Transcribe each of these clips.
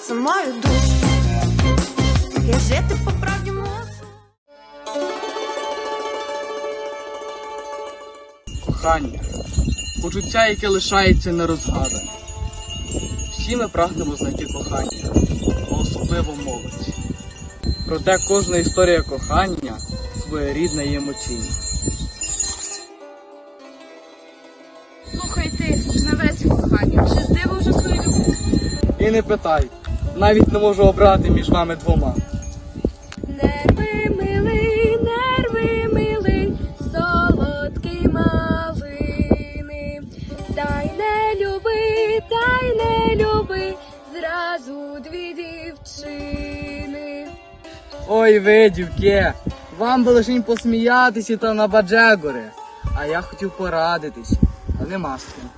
Самою, самою душу, я жити по правді можу. Кохання. Почуття, яке лишається нерозгадане. Всі ми прагнемо знайти кохання, а особливо молодь. Проте кожна історія кохання своєрідна і емоційна. Слухай ти, знавець кохання, чи здивив вже свою любов? І не питай, навіть не можу обрати між вами двома. Нерви милий, нерви милий, солодкі малини. Дай не люби, дай не люби, зразу дві дівчини. Ой ви, дівки, вам би лише посміятися та на баджегори. А я хотів порадитись, а нема з ким.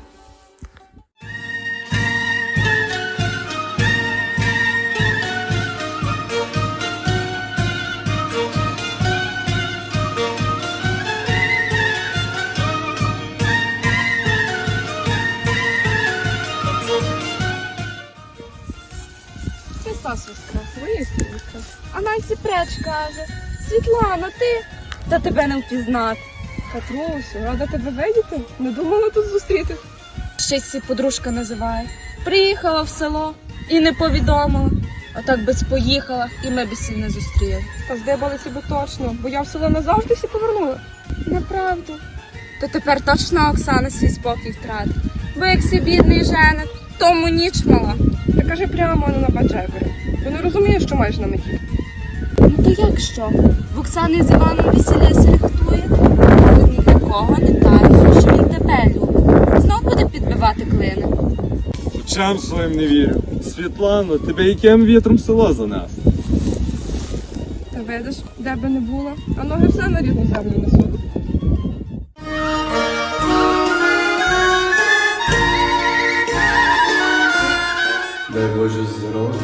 Воістину воскрес. А Насі преч каже, Світлана, ти? Та тебе не впізнати. Катрусю, рада тебе видіти. Не думала тут зустріти. Щось сі подружка називає. Приїхала в село і не повідомила. А так би поїхала, і ми б сі не зустріли. Та здибалися би точно, бо я в село назавжди всі повернула. Направду. То тепер точно Оксана свій спокій втратить. Бо як сі бідний женик, тому ніч мала. Та кажи прямо не на баджевері. Бо не розумієш, що маєш на меті. Ну то як що? В Оксани з Іваном весілля срихтує, ні для кого не тає, що він тебе любить. Знов буде підбивати клини. Очам своїм не вірю. Світлано, тебе яким вітром село занес? Та видиш, де би не було, а ноги все на рідну землю несуть. Дай Боже здоров'я.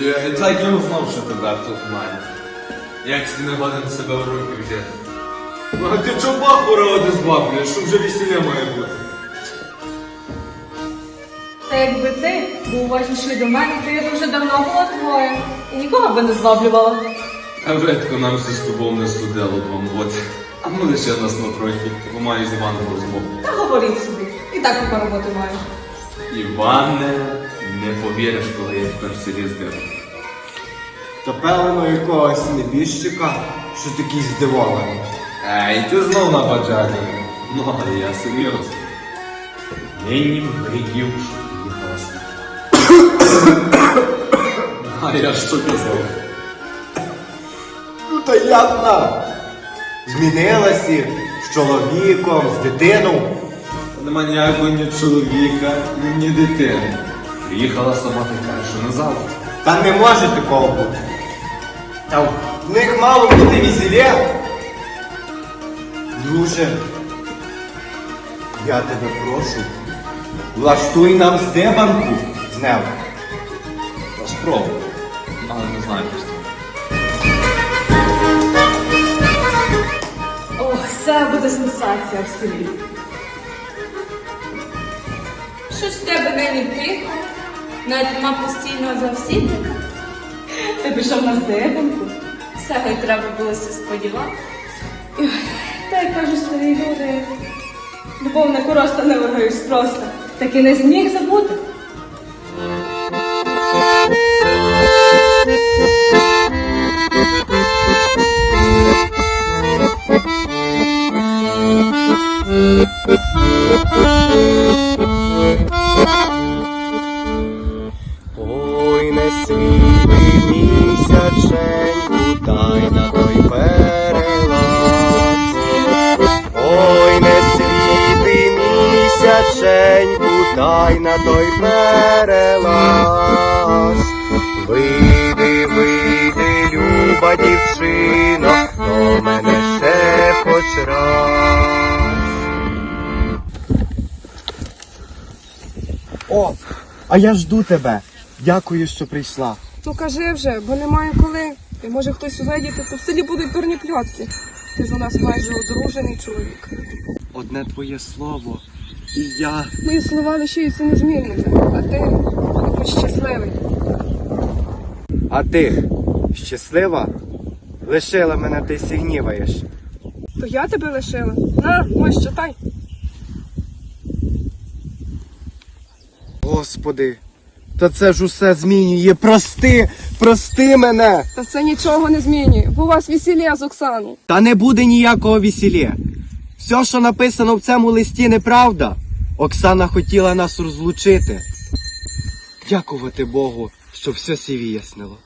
Я і так і узнав, що тебе тут має. Як си не годен себе в руки взяти. Ну а ти чого бабу роди зваблюєш, що вже весілля має бути? Та якби ти був уважніший до мене, то я б вже давно була твоя. І нікого би не зваблювала. А ветко нам все з тобою не судило вам от. А ну лише нас на трохи, бо маєш з Іваном розмову. Та говоріть собі. І так купа роботи маю. Іване, не повіриш, коли я тепер в селі здивав. Та певно якогось небіжчика, що такий здивований. Ей, ти знов на баджалі. Ну, але я серйозно. Нині мріїв, що А я що казав? Ну та на? Змінилася з чоловіком, з дитиною. Нема ніякого ні чоловіка, ні дитини. Приїхала сама ти кажеш, що назавжди. Та не може такого бути. Та в них мало бути весілля. Друже, я тебе прошу, влаштуй нам здибанку з нею. Спробую, але не знаю просто. Ох, це буде сенсація в селі. Що ж в тебе нині тихо? Навіть нема постійного завсідника. Ти пішов на здибанку. Всього й треба було се сподівати. Та й кажуть старі люди. Любов не короста не вигаєш просто. Так і не зміг забути. Ой, не світи місяченьку, дай на той перелам. Ой, не світи місяченьку, дай на той перелаз. Вийди, вийди, люба дівчина, до мене ще хоч раз. О, а я жду тебе. Дякую, що прийшла. Ну кажи вже, бо немає коли. І може хтось увидіти, то в селі будуть дурні пльотки. Ти ж у нас майже одружений чоловік. Одне твоє слово, і я. Мої слова лишаються незмінними, а ти мабуть, щасливий. А ти щаслива? Лишила мене, ти сі гніваєш. То я тебе лишила. На, ось читай. Господи, та це ж усе змінює. Прости, прости мене. Та це нічого не змінює, бо у вас весілля з Оксану. Та не буде ніякого весілля. Все, що написано в цьому листі, неправда. Оксана хотіла нас розлучити. Дякувати Богу, що все сі вияснило.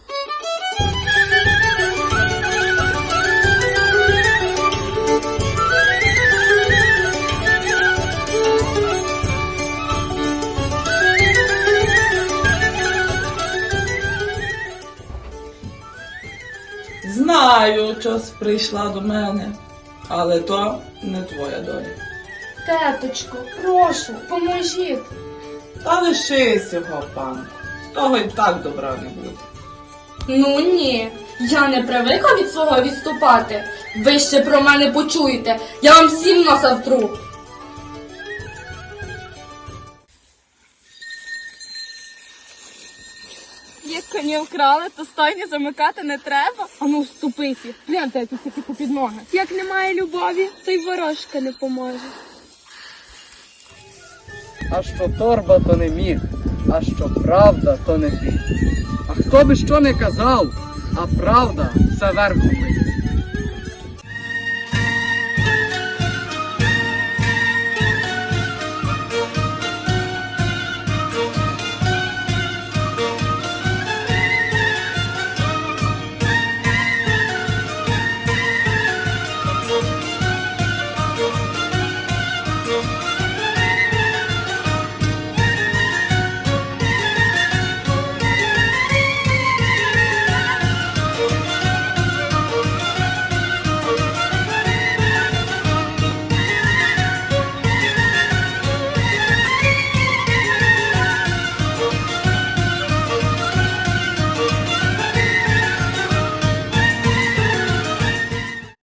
Знаю, час прийшла до мене, але то не твоя доля. Теточко, прошу, поможіть. Та лишись його, пан. З того й так добра не буде. Ну ні, я не привикла від свого відступати. Ви ще про мене почуєте. Я вам всім носа втру. Коні вкрали, то стайні замикати не треба. А ну вступися, гляньте, я тут таки під ноги. Як немає любові, то й ворожка не поможе. А що торба, то не міг, а що правда, то не ти. А хто би що не казав, а правда все верхом.